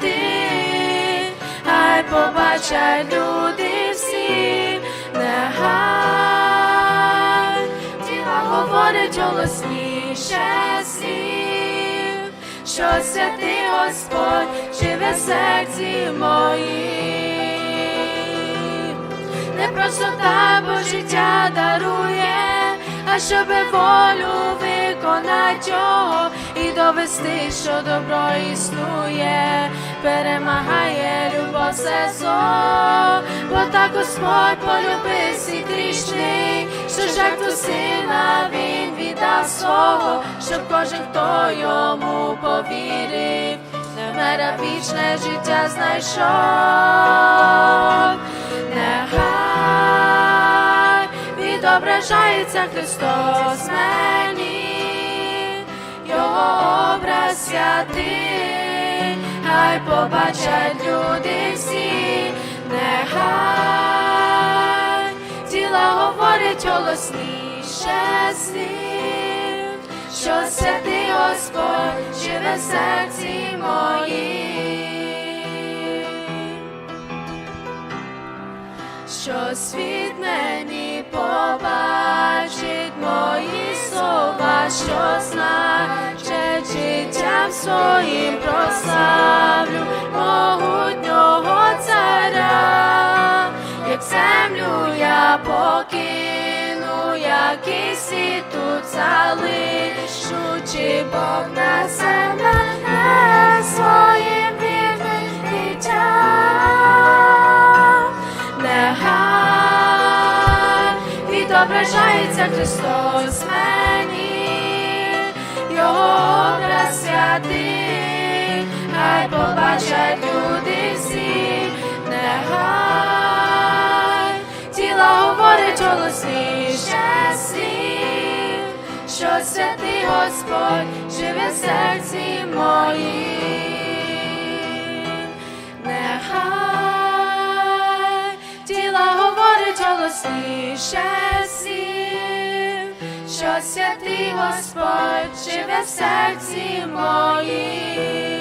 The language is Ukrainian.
Святий, хай побачать люди всі, нехай тіла говорить голосніше слів, що святий Господь живе серці моїм. Не просто так бо життя дарує, а щоби волю виконати його і довести, що добро існує, перемагає любов все зло, бо так Господь полюбив світ грішний, що жертву сина він віддав свого, щоб кожен, хто йому повірив, мера вічне життя знайшов. Нехай відображається Христос мені, святий, хай побачать люди всі, нехай тіла говорить голосніше слів, що святий Господь живе в серці моїм. Що світ мені побачить мої слова, що значить своїм прославлю могутнього царя, як землю я покину, як і світ тут залишу, чи Бог на себе своїм вірним дітям. Нехай відображається Христос мені, Його святий, хай побачать люди всі, нехай тіла говорить голосніше слів, що святий Господь живе в серці моїм. Нехай тіла говорить голосніше святий Господь живе в серці моїм.